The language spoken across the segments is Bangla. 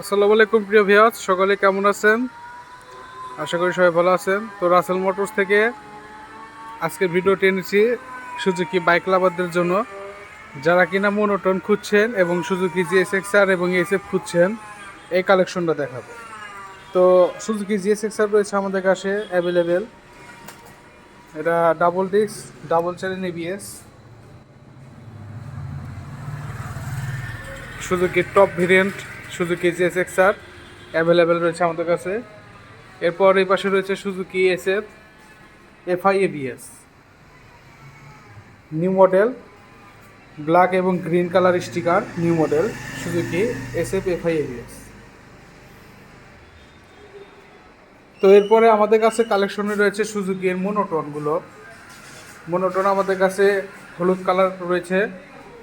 আসসালামু আলাইকুম প্রিয় ভিউয়ার্স, সকলে কেমন আছেন? আশা করি সবাই ভালো আছেন। তো রাসেল মোটরস থেকে আজকের ভিডিওটি এনেছি সুজুকি বাইক লাভারদের জন্য। যারা কিনা মোনোটন খুঁজছেন এবং সুজুকি জিএসএক্সআর এবং এসএফ খুঁজছেন, এই কালেকশনটা দেখাবো। তো সুজুকি জিএসএক্সআর রয়েছে আমাদের কাছে অ্যাভেলেবেল এটা double disc double channel ABS Suzuki top variant Suzuki GS X R available রয়েছে আমাদের কাছে। এরপর এই পাশে রয়েছে Suzuki S F FI ABS new model black এবং green colour sticker new model Suzuki S F FI ABS তো এরপরে আমাদের কাছে কালেকশনে রয়েছে সুজুকির মোনোটনগুলো মোনোটন আমাদের কাছে হলুদ কালার রয়েছে,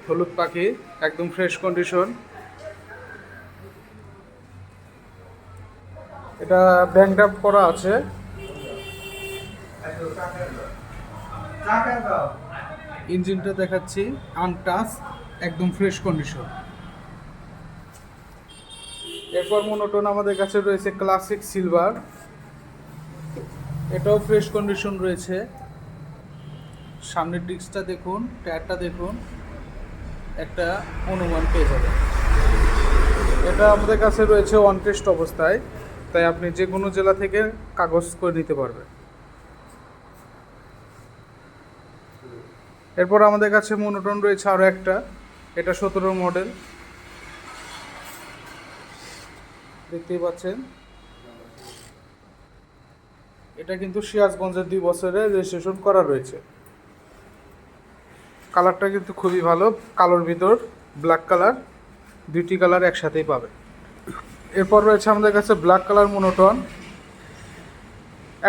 হলুদ পাখি, একদম ফ্রেশ কন্ডিশন এটা ব্যাংক করা আছে। ইঞ্জিনটা দেখাচ্ছি আনটাচ একদম ফ্রেশ কন্ডিশন। এরপর মোনোটোন আমাদের কাছে রয়েছে ক্লাসিক সিলভার। এটাও ফ্রেশ কন্ডিশন রয়েছে। সামনের ডিস্কটা দেখুন, টায়ারটা দেখুন, একটা অনুমান পেয়ে যাবেন। এটা আমাদের কাছে রয়েছে অন টেস্ট অবস্থায়। তাই আপনি যে কোনো জেলা থেকে কাগজ করে নিতে পারবেন। এরপর আমাদের কাছে মনোটন রয়েছে আরও একটা। এটা সতেরো মডেল। দেখতেই পাচ্ছেন। এটা কিন্তু সিরাজগঞ্জের দুই বছরে রেজিস্ট্রেশন করা রয়েছে। কালারটা কিন্তু খুবই ভালো। কালোর ভিতর ব্ল্যাক কালার দুইটি কালার একসাথেই পাবেন। এরপর রয়েছে আমাদের কাছে ব্ল্যাক কালার মোনোটন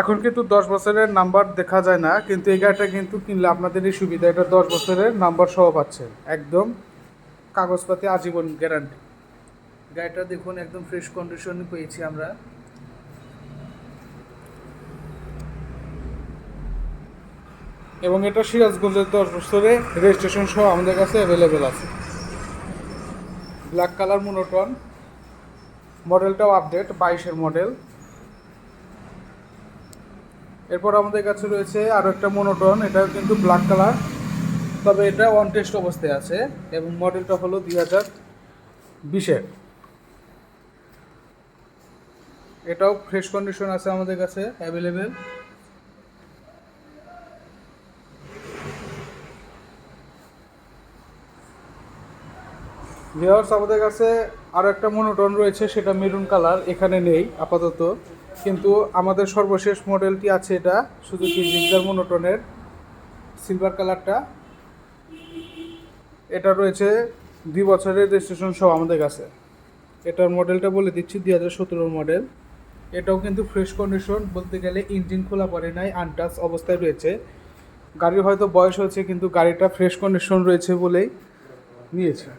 এখন কিন্তু দশ বছরের নাম্বার দেখা যায় না, কিন্তু এই গাড়িটা কিন্তু কিনলে আপনাদের এই সুবিধা, এটা দশ বছরের নাম্বার সহ পাচ্ছেন, একদম কাগজপাতি আজীবন গ্যারান্টি গাড়িটা দেখুন, একদম ফ্রেশ কন্ডিশন পেয়েছি আমরা। এবং এটা সিরাজগঞ্জের দশ বছরে রেজিস্ট্রেশন সহ আমাদের কাছে অ্যাভেলেবেল আছে। ব্ল্যাক কালার মোনোটন মডেলটাও আপডেট বাইশের মডেল এরপর আমাদের কাছে রয়েছে আরও একটা মোনোটন এটাও কিন্তু ব্ল্যাক কালার তবে এটা ওয়ান টেস্ট অবস্থায় আছে এবং মডেলটা হলো দুই হাজার বিশের। এটাও ফ্রেশ কন্ডিশন আছে আমাদের কাছে অ্যাভেলেবেল ভিওয়ার্স আমাদের কাছে আরও একটা মনোটন রয়েছে, সেটা মেরুন কালার এখানে নেই, আপাতত। কিন্তু আমাদের সর্বশেষ মডেলটি আছে এটা, শুধু কি জিগজার মনোটনের সিলভার কালারটা এটা রয়েছে দুই বছরের রেজিস্ট্রেশন সহ আমাদের কাছে। এটার মডেলটা বলে দিচ্ছি, দুই হাজার সতেরোর মডেল এটাও কিন্তু ফ্রেশ কন্ডিশন বলতে গেলে ইঞ্জিন খোলা পড়ে নাই আনটাচ অবস্থায় রয়েছে। গাড়ির হয়তো বয়স হয়েছে, কিন্তু গাড়িটা ফ্রেশ কন্ডিশন রয়েছে বলেই নিয়েছে।